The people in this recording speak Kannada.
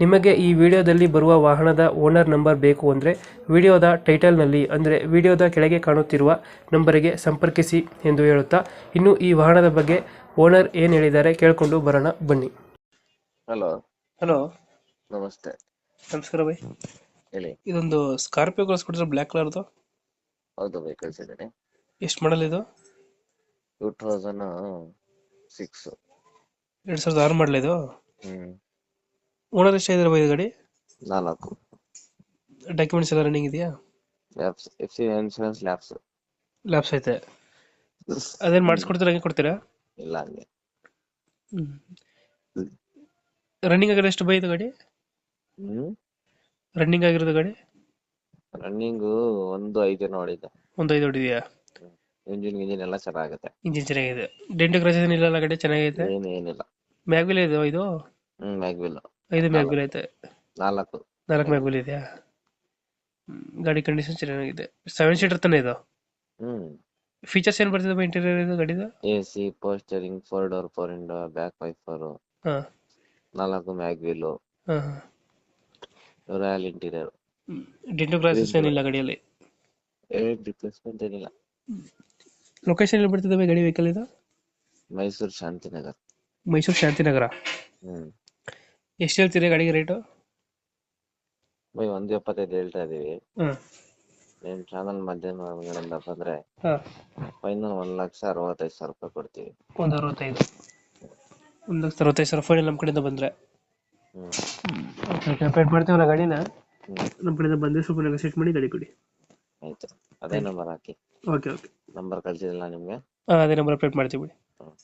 ನಿಮಗೆ ಈ ವಿಡಿಯೋದಲ್ಲಿ ಬರುವ ವಾಹನದ ಓನರ್ ನಂಬರ್ ಬೇಕು ಅಂದರೆ ವಿಡಿಯೋದ ಟೈಟಲ್ನಲ್ಲಿ ಅಂದರೆ ವಿಡಿಯೋದ ಕೆಳಗೆ ಕಾಣುತ್ತಿರುವ ನಂಬರಿಗೆ ಸಂಪರ್ಕಿಸಿ ಎಂದು ಹೇಳುತ್ತಾ ಇನ್ನು ಈ ವಾಹನದ ಬಗ್ಗೆ ಓನರ್ ಏನು ಹೇಳಿದ್ದಾರೆ ಕೇಳಿಕೊಂಡು ಬರೋಣ ಬನ್ನಿ. ಹಲೋ. ಹಲೋ. ನಮಸ್ತೆ. ನಮಸ್ಕಾರ ಬೈ ಹೇಳಿ. ಇದೊಂದು ಸ್ಕಾರ್ಪಿಯೋ ಕಳಿಸ್ಕೊಟ್ಟಿದ್ರೆ ಬ್ಲ್ಯಾಕ್ ಕಲರ್ದು ಹೌದು ಬೈ ಕಳಿಸಿದ್ದೀನಿ. ಎಷ್ಟು ಮಾಡಲ್ ಇದು? Two thousand six. ಎರಡು ಸಾವಿರದ ಆರು ಮಾಡಲ್ ಇದು? ಹ್ಮ್. ಓನರ್ ಎಷ್ಟಾಗಿದ್ದಾರೆ ಬೈ ಇದು ಗಾಡಿ? ನಾಲ್ಕು. ಡಾಕ್ಯುಮೆಂಟ್ಸ್ ಎಲ್ಲ ರನ್ನಿಂಗ್ ಇದೆಯಾ? Labs F C insurance labs labs ಐತೆ. ಅದೇನು ಮಾಡಿಸ್ಕೊಡ್ತೀರಾ ಹಂಗೆ ಕೊಡ್ತೀರಾ? ಇಲ್ಲ ಹಂಗೆ. ರನ್ನಿಂಗ್ ಆಗಿರೋ ಎಷ್ಟು ಇದು ಗಾಡಿ? ಹ್ಮ್? ರನ್ನಿಂಗ್ ಆಗಿರೋದು ಗಾಡಿ? ರನ್ನಿಂಗು ಒಂದು ಐದು ನೋಡಿದೆ. ಒಂದು ಐದು ಹೊಡಿದೆಯಾ ಇಂಜಿನ್ ಗಿಂಜಿನ್ ಎಲ್ಲ ಚೆನ್ನಾಗುತ್ತೆ ಇಂಜಿನ್ ಚೆನ್ನಾಗಿದೆ. ಡೆಂಟ್ ಕ್ರಾಚಸ್ ಇಲ್ಲ ಗಾಡಿ ಚೆನ್ನಾಗೈತೆ? ಏನು ಏನಿಲ್ಲ. ಮ್ಯಾಗ್ವಿಲ್ ಇದೆ ಇದು? ಹ್ಮ್ ಮ್ಯಾಗ್ವಿಲ್ ಐದು ಮ್ಯಾಗ್ವಿಲ್ ಐತೆ. ನಾಲ್ಕು. ನಾಲ್ಕು ಮ್ಯಾಗ್ವಿಲ್ ಇದೆಯಾ? ಗಾಡಿ ಕಂಡೀಷನ್ ಚೆನ್ನಾಗಿದೆ. ಸೆವೆನ್ ಸೀಟರ್ ತಾನೇ ಇದು? ಹ್ಮ್. ಫೀಚರ್ಸ್ ಏನ್ ಬರ್ತದೆ ಇಂಟೀರಿಯರ್ ಇದು ಗಾಡಿದು? ಎ ಸಿ ಪೋಸ್ಟರಿಂಗ್ ಫೋರ್ ಡೋರ್ ಫೋರ್ ಇಂಡೋ ಬ್ಯಾಕ್ ವೈಫರ್ ಹಾ. ನಾಲ್ಕು ಮ್ಯಾಗ್ವಿಲ್ ಹಾ ರಾಯಲ್ ಇಂಟೀರಿಯರ್ ಡಿಂಟು ಕ್ರಾಚಸ್ ಏನಿಲ್ಲ ಗಾಡಿಯಲ್ಲಿ? ರಿಪ್ಲೇಸ್ಮೆಂಟ್ ಏನಿಲ್ಲ. ಲೊಕೇಶನ್ ಎಲ್ಲಿ ಬರ್ತಿದೆ ಗಾಡಿ ವೆಹಿಕಲ್ ಇದು? ಮೈಸೂರು ಶಾಂತಿನಗರ. ಮೈಸೂರು ಶಾಂತಿನಗರ? ಹ್ಮ್. ಎಷ್ಟು ಹೇಳ್ತೀರಿ ಗಾಡಿಗೆ ರೇಟು ಬೈ ಒಂದು ಎಪ್ಪತ್ತೈದು ಹೇಳ್ತಾ ಇದೀವಿ. ಹ್ಮ್ ನಿಮ್ ಚಾನಲ್ ಮಧ್ಯಾಹ್ನ ಒಳಗಡೆಯಿಂದ ಬಂದ್ರೆ ಹಾ. ಫೈನಲ್ ಒಂದ್ ಲಕ್ಷ ಅರವತ್ತೈದು ಸಾವಿರ ರೂಪಾಯಿ ಕೊಡ್ತೀವಿ. ಒಂದು ಅರವತ್ತೈದು. ಒಂದು ಲಕ್ಷ ಅರವತ್ತೈದು ಸಾವಿರ ಫೈನಲ್ ನಮ್ಮ ಕಡೆಯಿಂದ ಬಂದ್ರೆ. ಹ್ಮ್. ಓಕೆ ಓಕೆ ಪೇಂಟ್ ಮಾಡ್ತೀವಲ್ಲ ಗಾಡಿನ? ಹ್ಮ್. ನಮ್ಮ ಕಡೆಯಿಂದ ಬಂದರೆ ಸ್ವಲ್ಪ ಸೆಟ್ ಮಾಡಿ ಗಾಡಿ ಕೊಡಿ. ಆಯ್ತು. ಅದೇ ನಂಬರ್ ಹಾಕಿ. ಓಕೆ ಓಕೆ ನಂಬರ್ ಕಳ್ಸಿದಿಲ್ಲ ನಿಮ್ಗೆ? ಹಾಂ ಅದೇ ನಂಬರ್ ಅಪ್ಡೇಟ್ ಮಾಡ್ತೀವಿ ಬಿಡಿ. ಹ್ಮ್.